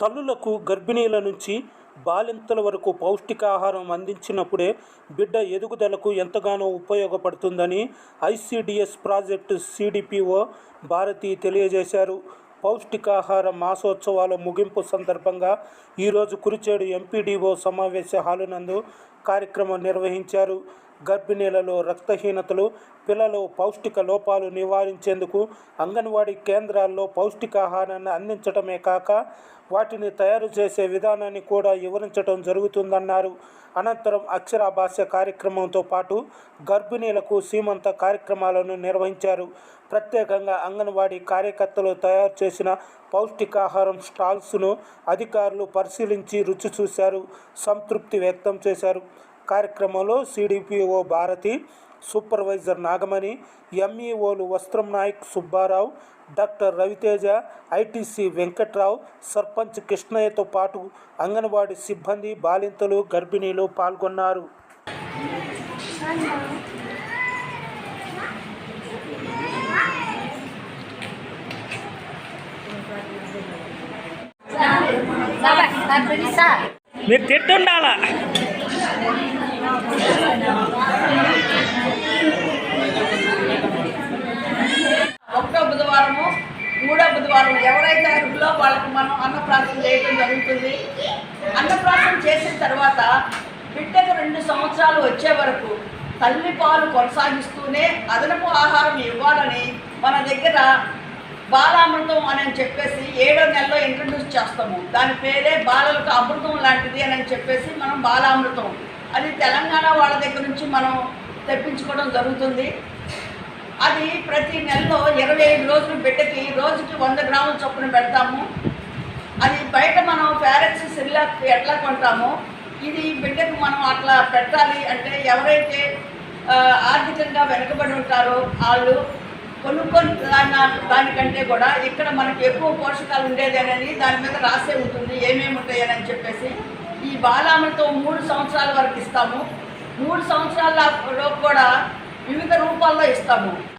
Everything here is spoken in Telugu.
తల్లులకు గర్భిణీల నుంచి బాలింతల వరకు పౌష్టికాహారం అందించినప్పుడే బిడ్డ ఎదుగుదలకు ఎంతగానో ఉపయోగపడుతుందని ఐసిడిఎస్ ప్రాజెక్టు సిడిపిఓ భారతి తెలియజేశారు. పౌష్టికాహార మాసోత్సవాల ముగింపు సందర్భంగా ఈరోజు కురిచేడు ఎంపీడీఓ సమావేశ హాలు నందు కార్యక్రమం నిర్వహించారు. గర్భిణీలలో రక్తహీనతలు పిల్లలు పౌష్టిక లోపాలు నివారించేందుకు అంగన్వాడీ కేంద్రాల్లో పౌష్టికాహారాన్ని అందించడమే కాక వాటిని తయారు చేసే విధానాన్ని కూడా వివరించడం జరుగుతుందన్నారు. అనంతరం అక్షరాభాష్య కార్యక్రమంతో పాటు గర్భిణీలకు సీమంత కార్యక్రమాలను నిర్వహించారు. ప్రత్యేకంగా అంగన్వాడీ కార్యకర్తలు తయారు చేసిన పౌష్టికాహారం స్టాల్స్ను అధికారులు పరిశీలించి రుచి చూశారు సంతృప్తి వ్యక్తం చేశారు. కార్యక్రమంలో సిడిపిఓ భారతి సూపర్వైజర్ నాగమణి ఎంఈఓలు వస్త్రం నాయక్ సుబ్బారావు డాక్టర్ రవితేజ ఐటీసీ వెంకట్రావు సర్పంచ్ కృష్ణయ్యతో పాటు అంగన్వాడీ సిబ్బంది బాలింతలు గర్భిణీలు పాల్గొన్నారు మీరు తిట్టుండాలా ఒకటో బుధవారము మూడో బుధవారం ఎవరైతే అర్హులో వాళ్ళకి మనం అన్నప్రాసం చేయడం జరుగుతుంది. అన్నప్రాసం చేసిన తర్వాత బిడ్డకు రెండు సంవత్సరాలు వచ్చే వరకు తల్లి పాలు కొనసాగిస్తూనే అదనపు ఆహారం ఇవ్వాలని మన దగ్గర బాలామృతం అని చెప్పేసి ఏడో నెలలో ఇంట్రడ్యూస్ చేస్తాము. దాని పేరే బాలలకు అమృతం లాంటిది అని చెప్పేసి మనం బాలామృతం. అది తెలంగాణ వాళ్ళ దగ్గర నుంచి మనం తెప్పించుకోవడం జరుగుతుంది. అది ప్రతి నెలలో ఇరవై ఐదు రోజులు బిడ్డకి రోజుకి వంద గ్రాముల చొప్పున పెడతాము. అది బయట మనం ప్యారెంట్స్ సిరిలాక్ ఎట్లా కొంటామో ఇది బిడ్డకు మనం అట్లా పెట్టాలి అంటే ఎవరైతే ఆర్థికంగా వెనుకబడి ఉంటారో వాళ్ళు కొనుక్కొని దాని దానికంటే కూడా ఇక్కడ మనకి ఎక్కువ పోషకాలు ఉండేది అనేది దాని మీద రాసే ఉంటుంది ఏమేమి ఉంటాయని చెప్పేసి. ఈ బాలామృతం మూడు సంవత్సరాల వరకు ఇస్తాము. మూడు సంవత్సరాల లోపు కూడా వివిధ రూపాల్లో ఇస్తాము.